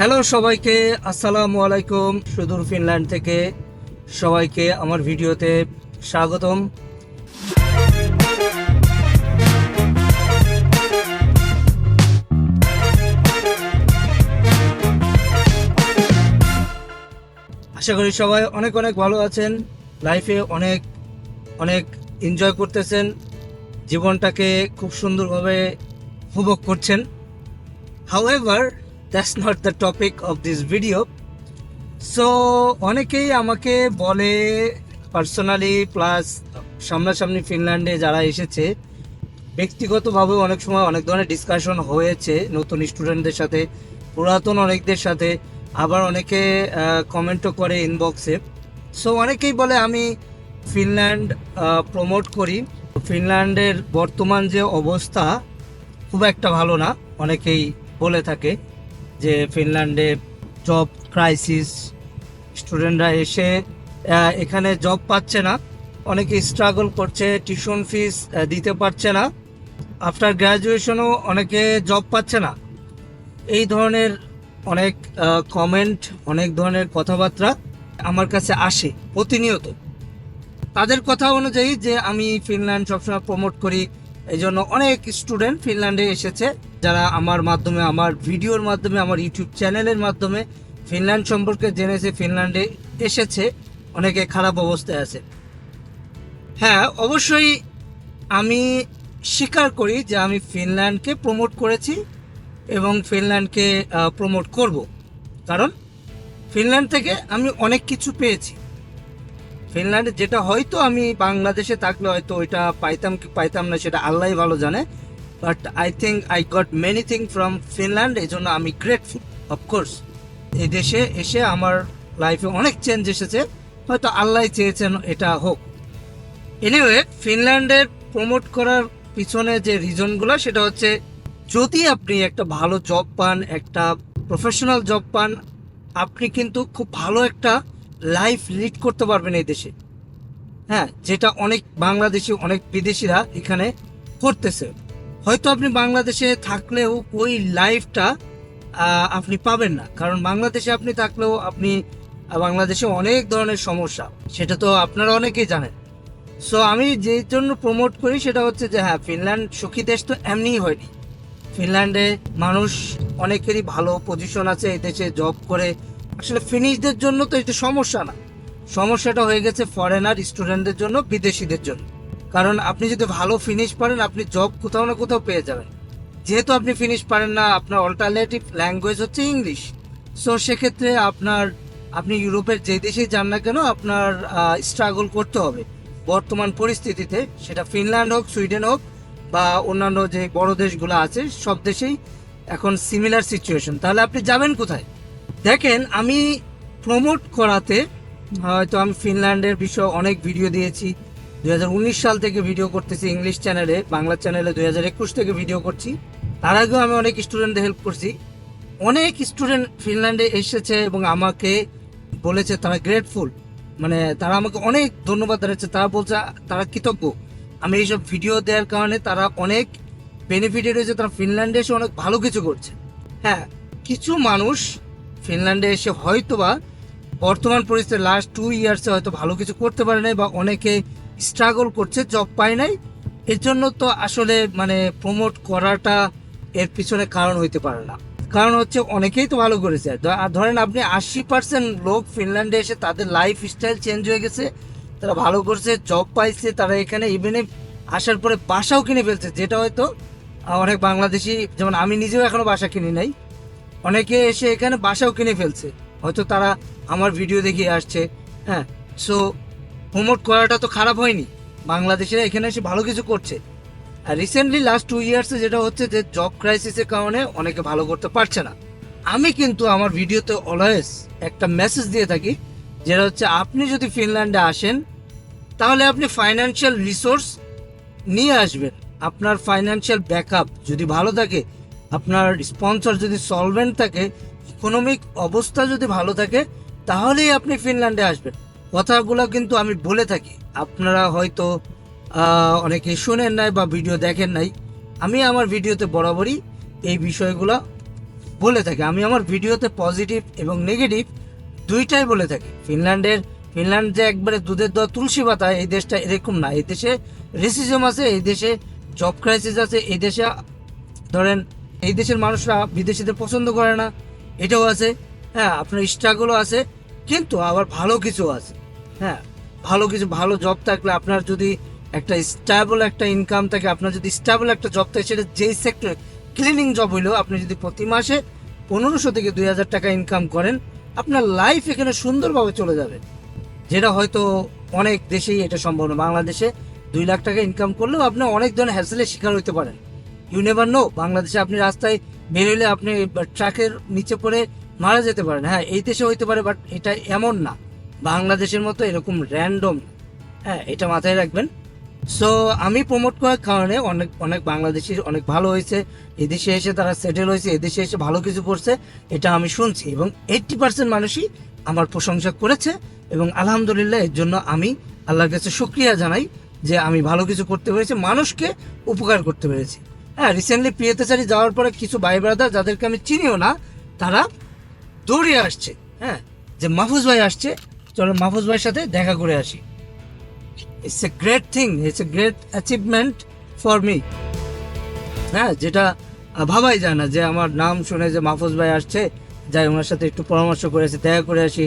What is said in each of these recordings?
Hello সবাইকে আসসালামু আলাইকুম সুদূর ফিনল্যান্ড থেকে সবাইকে আমার ভিডিওতে স্বাগতম। আশা করি সবাই অনেক অনেক ভালো আছেন লাইফে অনেক অনেক এনজয় করতেছেন জীবনটাকে খুব সুন্দরভাবে উপভোগ করছেন। However, that's not the topic of this video. So অনেকেই আমাকে বলে পার্সোনালি প্লাস সামনাসামনি ফিনল্যান্ডে যারা এসেছে, ব্যক্তিগতভাবে অনেক সময় অনেক ধরনের ডিসকাশন হয়েছে নতুন স্টুডেন্টদের সাথে, পুরাতন অনেকদের সাথে, আবার অনেকে কমেন্টও করে ইনবক্সে সো অনেকেই বলে আমি ফিনল্যান্ড প্রমোট করি। ফিনল্যান্ডের বর্তমান যে অবস্থা খুব একটা ভালো না, অনেকেই বলে থাকে। যে ফিনল্যান্ডে জব ক্রাইসিস স্টুডেন্টরা এসে এখানে জব পাচ্ছে না। অনেকে স্ট্রাগল করছে টিউশন ফিস দিতে পারছে না। আফটার গ্র্যাজুয়েশনও অনেকে জব পাচ্ছে না। এই ধরনের অনেক কমেন্ট অনেক ধরনের কথাবার্তা আমার কাছে আসে প্রতিনিয়ত। তাদের কথা অনুযায়ী যে আমি ফিনল্যান্ড সবসময় প্রমোট করি এই জন্য অনেক স্টুডেন্ট ফিনল্যান্ডে এসেছে। যারা আমার মাধ্যমে, আমার ভিডিওর মাধ্যমে, আমার ইউটিউব চ্যানেলের মাধ্যমে ফিনল্যান্ড সম্পর্কে জেনেছে, ফিনল্যান্ডে এসেছে, অনেকে খারাপ অবস্থায় আছে। হ্যাঁ অবশ্যই আমি স্বীকার করি যে আমি ফিনল্যান্ডকে প্রমোট করেছি এবং ফিনল্যান্ডকে প্রমোট করব। কারণ ফিনল্যান্ড থেকে আমি অনেক কিছু পেয়েছি। ফিনল্যান্ডে যেটা হয়তো আমি বাংলাদেশে থাকলে হয়তো ওইটা পাইতাম পাইতাম না, সেটা আল্লাহ ভালো জানে। But I think I got many thing from Finland এই জন্য আমি গ্রেটফুল অফকোর্স এই দেশে এসে আমার লাইফে অনেক চেঞ্জ এসেছে, হয়তো আল্লাহ চেয়েছেন এটা হোক। এনিওয়ে ফিনল্যান্ডের প্রমোট করার পিছনে যে রিজনগুলো সেটা হচ্ছে যদি আপনি একটা ভালো জব পান, একটা প্রফেশনাল জব পান, আপনি কিন্তু খুব ভালো একটা লাইফ লিড করতে পারবেন এই দেশে। হ্যাঁ যেটা অনেক বাংলাদেশি, অনেক বিদেশিরা এখানে করতেছে। হয়তো আপনি বাংলাদেশে থাকলেও ওই লাইফটা আপনি পাবেন না। কারণ বাংলাদেশে আপনি থাকলেও আপনি বাংলাদেশে অনেক ধরনের সমস্যা। সেটা তো আপনারা অনেকেই জানেন। সো আমি যে জন্য প্রমোট করি সেটা হচ্ছে যে হ্যাঁ ফিনল্যান্ড সুখী দেশ তো এমনিই হয়নি। ফিনল্যান্ডে মানুষ অনেকেরই ভালো পজিশন আছে এই দেশে জব করে। আসলে ফিনিশদের জন্য তো এটা সমস্যা না। সমস্যাটা হয়ে গেছে ফরেনার স্টুডেন্টদের জন্য, বিদেশিদের জন্য। কারণ আপনি যদি ভালো ফিনিশ পারেন, আপনি জব কোথাও না কোথাও পেয়ে যাবেন। যেহেতু আপনি ফিনিশ পারেন না, আপনার অল্টারনেটিভ ল্যাঙ্গুয়েজ হচ্ছে ইংলিশ সো সেক্ষেত্রে আপনার, আপনি ইউরোপের যে দেশেই যান না কেন, আপনার স্ট্রাগল করতে হবে। বর্তমান পরিস্থিতিতে সেটা ফিনল্যান্ড হোক সুইডেন হোক, বা অন্যান্য যে বড় দেশগুলো আছে, সব দেশেই এখন সিমিলার সিচুয়েশন তাহলে আপনি যাবেন কোথায়? দেখেন, আমি প্রমোট করাতে, হয়তো আমি ফিনল্যান্ডের বিষয়ে অনেক ভিডিও দিয়েছি উনিশ সাল থেকে ভিডিও করতেছি ইংলিশ চ্যানেলে বাংলা চ্যানেলে দুই হাজার একুশ থেকে ভিডিও করছি। তার আগেও আমি অনেক স্টুডেন্টদের হেল্প করছি। অনেক স্টুডেন্ট ফিনল্যান্ডে এসেছে এবং আমাকে বলেছে তারা গ্রেটফুল মানে তারা আমাকে অনেক ধন্যবাদ জানাচ্ছে, তারা বলছে, তারা কৃতজ্ঞ। আমি এইসব ভিডিও দেওয়ার কারণে তারা অনেক বেনিফিটেড হয়েছে তারা ফিনল্যান্ডে এসে অনেক ভালো কিছু করছে। হ্যাঁ কিছু মানুষ ফিনল্যান্ডে এসে হয়তোবা বর্তমান পরিস্থিতি লাস্ট টু ইয়ার্সে হয়তো ভালো কিছু করতে পারে নাই বা অনেকে স্ট্রাগল করছে জব পায় নাই। এর জন্য তো আসলে মানে প্রমোট করাটা এর পিছনে কারণ হইতে পারে না। কারণ হচ্ছে অনেকেই তো ভালো করেছে। ধরেন আপনি আশি পার্সেন্ট লোক ফিনল্যান্ডে এসে তাদের লাইফ স্টাইল চেঞ্জ হয়ে গেছে, তারা ভালো করছে জব পাইছে, তারা এখানে ইভেনে আসার পরে বাসাও কিনে ফেলছে, যেটা হয়তো অনেক বাংলাদেশি, যেমন আমি নিজেও এখনও বাসা কিনি নাই। অনেকে এসে এখানে বাসাও কিনে ফেলছে। হয়তো তারা আমার ভিডিও দেখে আসছে হ্যাঁ। সো প্রমোট করাটা তো খারাপ হয়নি। বাংলাদেশে এখানে এসে ভালো কিছু করছে। আর রিসেন্টলি লাস্ট টু ইয়ার্সে যেটা হচ্ছে যে জব ক্রাইসিসের কারণে অনেকে ভালো করতে পারছে না। আমি কিন্তু আমার ভিডিওতে অলওয়েজ একটা মেসেজ দিয়ে থাকি, যেটা হচ্ছে আপনি যদি ফিনল্যান্ডে আসেন, তাহলে আপনি ফাইন্যান্সিয়াল রিসোর্স নিয়ে আসবেন। আপনার ফাইন্যান্সিয়াল ব্যাকআপ যদি ভালো থাকে, আপনার স্পন্সর যদি সলভেন্ট থাকে ইকোনমিক অবস্থা যদি ভালো থাকে, তাহলেই আপনি ফিনল্যান্ডে আসবেন। কথাগুলো কিন্তু আমি বলে থাকি। আপনারা হয়তো অনেকে শোনেন নাই বা ভিডিও দেখেন নাই। আমি আমার ভিডিওতে বরাবরই এই বিষয়গুলো বলে থাকি। আমি আমার ভিডিওতে পজিটিভ এবং নেগেটিভ দুইটাই বলে থাকি। ফিনল্যান্ডের, ফিনল্যান্ড যে একবারে দুধের দেওয়া তুলসী পাতা, এই দেশটা এরকম না। এই দেশে রেসিজম আছে, এই দেশে জব ক্রাইসিস আছে, এই দেশে, ধরেন, এই দেশের মানুষরা বিদেশিদের পছন্দ করে না। এটাও আছে। হ্যাঁ আপনার স্ট্রাগলও আছে। কিন্তু আবার ভালো কিছু আছে। হ্যাঁ ভালো কিছু, ভালো জব থাকলে আপনার যদি একটা স্টেবল একটা ইনকাম থাকে, আপনার যদি স্টেবল একটা জব থাকে, সেটা যেই সেক্টর ক্লিনিং জব হইলেও আপনি যদি প্রতি মাসে পনেরোশো থেকে দুই হাজার টাকা ইনকাম করেন, আপনার লাইফ এখানে সুন্দরভাবে চলে যাবে। যেটা হয়তো অনেক দেশেই এটা সম্ভব না। বাংলাদেশে দুই লাখ টাকা ইনকাম করলেও আপনি অনেক ধরনের হ্যাসেলের শিকার হতে পারেন। ইউ নেভার নো বাংলাদেশে আপনি রাস্তায় বেরোলে আপনি ট্রাকের নিচে পড়ে মারা যেতে পারেন হ্যাঁ এই দেশে হইতে পারে বাট এটা এমন না। বাংলাদেশের মতো এরকম র্যান্ডম হ্যাঁ এটা মাথায় রাখবেন। সো আমি প্রমোট করার কারণে অনেক অনেক বাংলাদেশির অনেক ভালো হয়েছে। এদেশে এসে তারা সেটেল হয়েছে, এদেশে এসে ভালো কিছু করছে, এটা আমি শুনছি। এবং এইটটি পার্সেন্ট মানুষই আমার প্রশংসা করেছে এবং আলহামদুলিল্লাহ, এর জন্য আমি আল্লাহর কাছে শুক্রিয়া জানাই যে আমি ভালো কিছু করতে পেরেছি, মানুষকে উপকার করতে পেরেছি। হ্যাঁ রিসেন্টলি প্রিয়তেচারি যাওয়ার পরে কিছু ভাই ব্রাদার যাদেরকে আমি চিনিও না, তারা দৌড়ে আসছে হ্যাঁ? যে মাহফুজ ভাই আসছে, চলো মাহফুজ ভাইয়ের সাথে দেখা করে আসি। It's a great thing it's a great achievement for me হ্যাঁ যেটা ভাবাই যায় না যে আমার নাম শুনে যে মাহফুজ ভাই আসছে, যাই ওনার সাথে একটু পরামর্শ করে আসি, দেখা করে আসি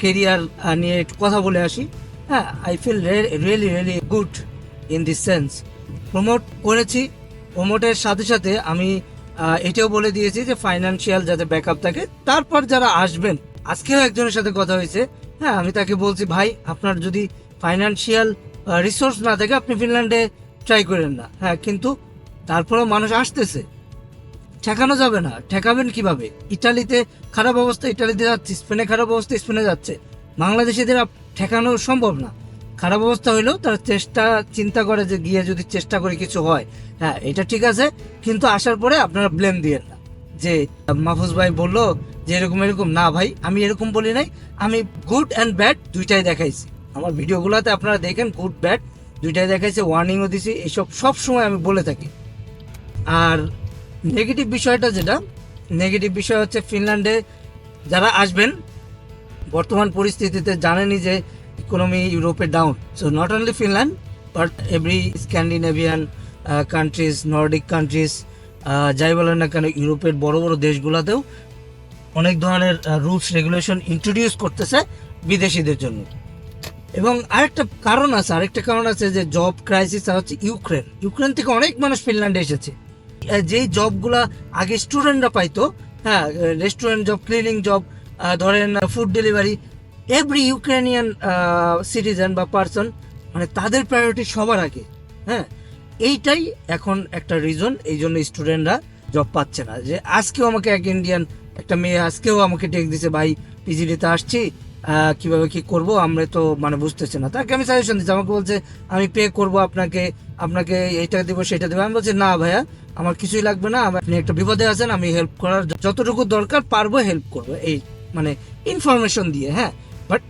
কেরিয়ার নিয়ে একটু কথা বলে আসি। হ্যাঁ I feel really really good in this sense promote করেছি প্রমোটের সাথে সাথে আমি এটাও বলে দিয়েছি যে ফাইনান্সিয়াল যাতে ব্যাকআপ থাকে। তারপর যারা আসবেন, আজকেও একজনের সাথে কথা হয়েছে। হ্যাঁ আমি তাকে বলছি, ভাই, আপনার যদি ফাইনান্সিয়াল রিসোর্স না থাকে, আপনি ফিনল্যান্ডে ট্রাই করেন না। হ্যাঁ কিন্তু তারপরেও মানুষ আসতেছে। ঠেকানো যাবে না। ঠেকাবেন কীভাবে? ইটালিতে খারাপ অবস্থা, ইটালিতে যাচ্ছে, স্পেনে খারাপ অবস্থা, স্পেনে যাচ্ছে। বাংলাদেশিদের ঠেকানো সম্ভব না। খারাপ অবস্থা হইলেও তারা চেষ্টা, চিন্তা করে যে গিয়ে যদি চেষ্টা করে কিছু হয়। হ্যাঁ এটা ঠিক আছে, কিন্তু আসার পরে আপনারা ব্লেম দিয়েন না। যে, মাহফুজ ভাই বলল যে এরকম এরকম, না ভাই, আমি এরকম বলি নাই, আমি গুড অ্যান্ড ব্যাড দুইটাই দেখাইছি। আমার ভিডিওগুলোতে আপনারা দেখেন গুড ব্যাড দুইটাই দেখাইছে ওয়ার্নিংও দিছি, এসব সব সময় আমি বলে থাকি। আর নেগেটিভ বিষয়টা যেটা নেগেটিভ বিষয় হচ্ছে ফিনল্যান্ডে যারা আসবেন, বর্তমান পরিস্থিতিতে জানেনই যে ইকোনমি ইউরোপে down so not only Finland but every Scandinavian countries Nordic countries যাই বলেন না কেন ইউরোপের বড় বড় দেশগুলোতেও অনেক ধরনের রুলস রেগুলেশন ইন্ট্রোডিউস করতেছে বিদেশিদের জন্য। এবং আরেকটা কারণ আছে, আরেকটা কারণ আছে যে জব ক্রাইসিস হচ্ছে ইউক্রেন ইউক্রেন থেকে অনেক মানুষ ফিনল্যান্ডে এসেছে। যেই জবগুলা আগে স্টুডেন্টরা পাইতো হ্যাঁ রেস্টুরেন্ট জব ক্লিনিং জব ধরেন food delivery every Ukrainian citizen বা পার্সন মানে তাদের প্রায়োরিটি সবার আগে হ্যাঁ? এইটাই এখন একটা রিজন এই জন্য স্টুডেন্টরা জব পাচ্ছে না। যে আজকেও আমাকে এক ইন্ডিয়ান একটা মেয়ে আজকেও আমাকে টেক দিছে, ভাই পিজিডিতে আসছি কীভাবে কি করব? আমরা তো মানে বুঝতেছি না। তাকে আমি সাজেশন দিচ্ছি আমাকে বলছে, আমি পে করব আপনাকে আপনাকে এইটা দেবো, সেটা দেবো। আমি বলছি, না ভাইয়া, আমার কিছুই লাগবে না। আপনি একটা বিপদে আছেন, আমি হেল্প করার যতটুকু দরকার পারব হেল্প করব। এই মানে ইনফরমেশন দিয়ে হ্যাঁ? বাট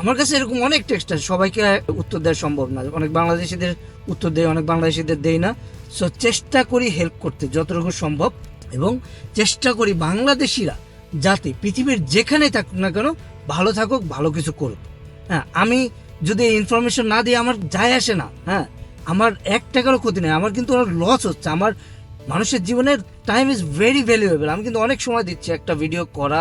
আমার কাছে এরকম অনেক টেক্সট আছে, সবাইকে উত্তর দেওয়া সম্ভব না। অনেক বাংলাদেশিদের উত্তর দেয়, অনেক বাংলাদেশিদের দেই না। সো চেষ্টা করি হেল্প করতে, যতটুকু সম্ভব। এবং চেষ্টা করি বাংলাদেশিরা যাতে পৃথিবীর যেখানেই থাকুক না কেন, ভালো থাকুক, ভালো কিছু করুক। হ্যাঁ আমি যদি ইনফরমেশন না দিই, আমার যায় আসে না। হ্যাঁ আমার এক টাকারও ক্ষতি নেই। আমার কিন্তু অনেক লস হচ্ছে। আমার মানুষের জীবনের টাইম ইজ ভেরি ভ্যালুয়েবল আমি কিন্তু অনেক সময় দিচ্ছি একটা ভিডিও করা,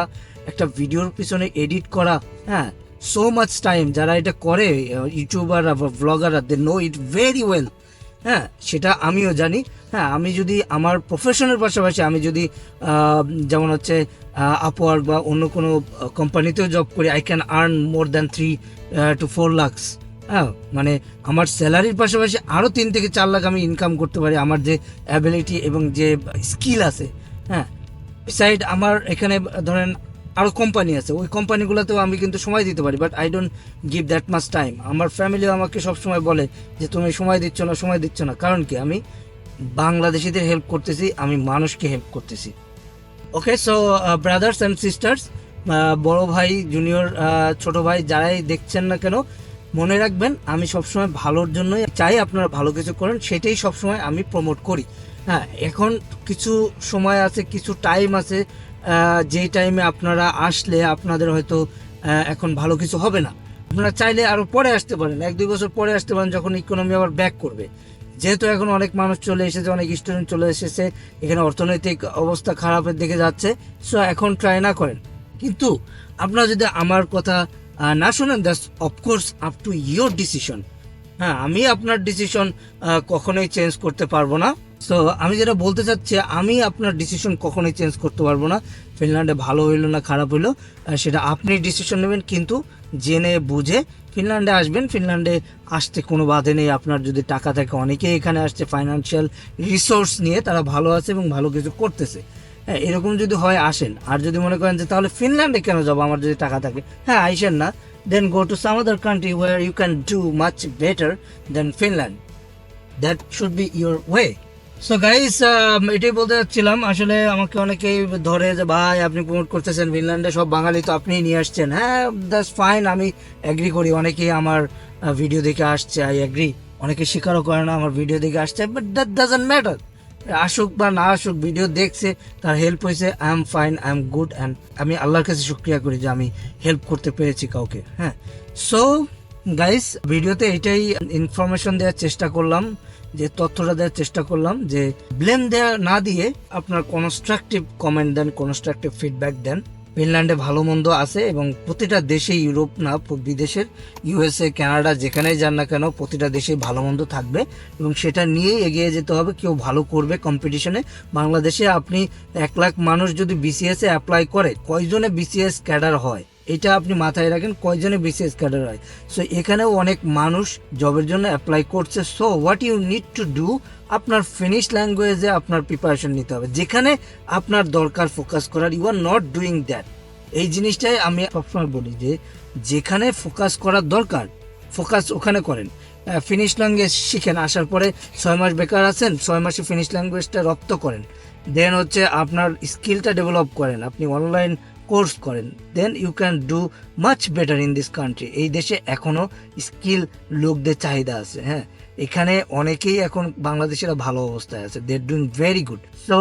একটা ভিডিওর পিছনে এডিট করা। হ্যাঁ সো মাচ টাইম যারা এটা করে ইউটিউবার বা ব্লগাররা they know it very well হ্যাঁ সেটা আমিও জানি। হ্যাঁ আমি যদি আমার প্রফেশনের পাশাপাশি আমি যদি যেমন হচ্ছে আপওয়ার্ক বা অন্য কোনো কোম্পানিতেও জব করি I can earn more than three to four lakhs হ্যাঁ মানে আমার স্যালারির পাশাপাশি আরও তিন থেকে চার লাখ আমি ইনকাম করতে পারি, আমার যে অ্যাবিলিটি এবং যে স্কিল আছে। হ্যাঁ সাইড আমার এখানে ধরেন আরও কোম্পানি আছে। ওই কোম্পানিগুলোতেও আমি কিন্তু সময় দিতে পারি but I don't give that much time আমার ফ্যামিলিও আমাকে সব সময় বলে যে, তুমি সময় দিচ্ছ না, সময় দিচ্ছ না। কারণ কি? আমি বাংলাদেশিদের হেল্প করতেছি, আমি মানুষকে হেল্প করতেছি। Okay so brothers and sisters বড় ভাই জুনিয়র ছোট ভাই, যারাই দেখছেন না কেন, মনে রাখবেন, আমি সবসময় ভালোর জন্যই চাই, আপনারা ভালো কিছু করেন, সেটাই সবসময় আমি প্রমোট করি। হ্যাঁ এখন কিছু সময় আছে, কিছু টাইম আছে যেই টাইমে আপনারা আসলে আপনাদের হয়তো এখন ভালো কিছু হবে না। আপনারা চাইলে আরও পরে আসতে পারেন। এক, দুই বছর পরে আসতে পারেন যখন ইকোনমি আবার ব্যাক করবে। যেহেতু এখন অনেক মানুষ চলে এসেছে, অনেক স্টুডেন্ট চলে এসেছে, এখানে অর্থনৈতিক অবস্থা খারাপের দিকে যাচ্ছে সো এখন ট্রাই না করেন। কিন্তু আপনারা যদি আমার কথা না শোনেন that's of course up to your decision হ্যাঁ আমি আপনার ডিসিশন কখনোই চেঞ্জ করতে পারব না। তো আমি যেটা বলতে চাচ্ছি, আমি আপনার ডিসিশন কখনোই চেঞ্জ করতে পারব না। ফিনল্যান্ডে ভালো হইল না, খারাপ হইল সেটা আপনি ডিসিশন নেবেন, কিন্তু জেনে, বুঝে ফিনল্যান্ডে আসবেন। ফিনল্যান্ডে আসতে কোনো বাধে নেই। আপনার যদি টাকা থাকে, অনেকেই এখানে আসছে ফাইন্যান্সিয়াল রিসোর্স নিয়ে, তারা ভালো আছে এবং ভালো কিছু করতেছে। হ্যাঁ এরকম যদি হয়, আসেন। আর যদি মনে করেন যে, তাহলে ফিনল্যান্ডে কেন যাব? আমার যদি টাকা থাকে। হ্যাঁ আইসেন না। Then go to some other country where you can do much better than Finland that should be your way so guys এটাই বলতে চাচ্ছিলাম, আসলে আমাকে অনেকেই ধরে যে, ভাই, আপনি প্রমোট করতেছেন ফিনল্যান্ডে সব বাঙালি তো আপনিই নিয়ে আসছেন। হ্যাঁ দ্যাটস ফাইন আমি অ্যাগ্রি করি। অনেকেই আমার ভিডিও দেখে আসছে আই অ্যাগ্রি অনেকে স্বীকারও করে না, আমার ভিডিও দেখে আসছে বাট দ্যাট ডাজন্ট ম্যাটার আসুক বা না আসুক ভিডিও দেখছে, তার হেল্প হয়েছে I am fine I am good and আমি আল্লাহর কাছে শুক্রিয়া করি যে, আমি হেল্প করতে পেরেছি কাউকে হ্যাঁ। সো গাইস ভিডিওতে এটাই ইনফরমেশন দেওয়ার চেষ্টা করলাম। যে তথ্যটা দেওয়ার চেষ্টা করলাম, যে ব্লেম দেওয়া না দিয়ে আপনার কনস্ট্রাকটিভ কমেন্ট দেন কনস্ট্রাকটিভ ফিডব্যাক দেন। ফিনল্যান্ডে ভালো মন্দ আছে এবং প্রতিটা দেশে ইউরোপ না, বিদেশের ইউএসএ কানাডা যেখানেই যান না কেন, প্রতিটা দেশে ভালো মন্দ থাকবে এবং সেটা নিয়েই এগিয়ে যেতে হবে, কেউ ভালো করবে কম্পিটিশনে বাংলাদেশে আপনি এক লাখ মানুষ যদি বিসিএস অ্যাপ্লাই করে, কয়জনে বিসিএস ক্যাডার হয়? এটা আপনি মাথায় রাখেন কয়জনে বিসিএস ক্যাডার হয়। সো এখানেও অনেক মানুষ জবের জন্য অ্যাপ্লাই করছে। So what you need to do আপনার ফিনিশ ল্যাঙ্গুয়েজে আপনার প্রিপারেশন নিতে হবে। যেখানে আপনার দরকার ফোকাস করার you are not doing that এই জিনিসটাই আমি সবসময় বলি যে, যেখানে ফোকাস করার দরকার ফোকাস ওখানে করেন। ফিনিশ ল্যাঙ্গুয়েজ শিখেন, আসার পরে ছয় মাস বেকার আছেন, ছয় মাসে ফিনিশ ল্যাঙ্গুয়েজটা রপ্ত করেন। দেন হচ্ছে আপনার স্কিলটা ডেভেলপ করেন। আপনি অনলাইন কোর্স করেন। Then you can do much better in this country এই দেশে এখনও স্কিল লোকদের চাহিদা আছে হ্যাঁ? এখানে অনেকেই এখন বাংলাদেশের ভালো অবস্থায় আছে। They doing very good so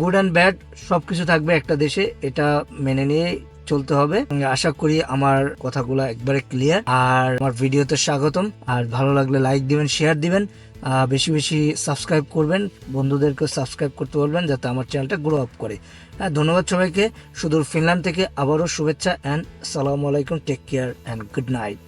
good and bad সব কিছু থাকবে একটা দেশে। এটা মেনে নিয়ে চলতে হবে। আশা করি আমার কথাগুলো একবারে ক্লিয়ার আর আমার ভিডিওতে স্বাগতম। আর ভালো লাগলে লাইক দিবেন শেয়ার দিবেন। বেশি বেশি সাবস্ক্রাইব করবেন। বন্ধুদেরকে সাবস্ক্রাইব করতে বলবেন যাতে আমার চ্যানেলটা গ্রো আপ করে। হ্যাঁ ধন্যবাদ সবাইকে। সুদূর ফিনল্যান্ড থেকে আবারও শুভেচ্ছা অ্যান্ড সালামু আলাইকুম। Take care and good night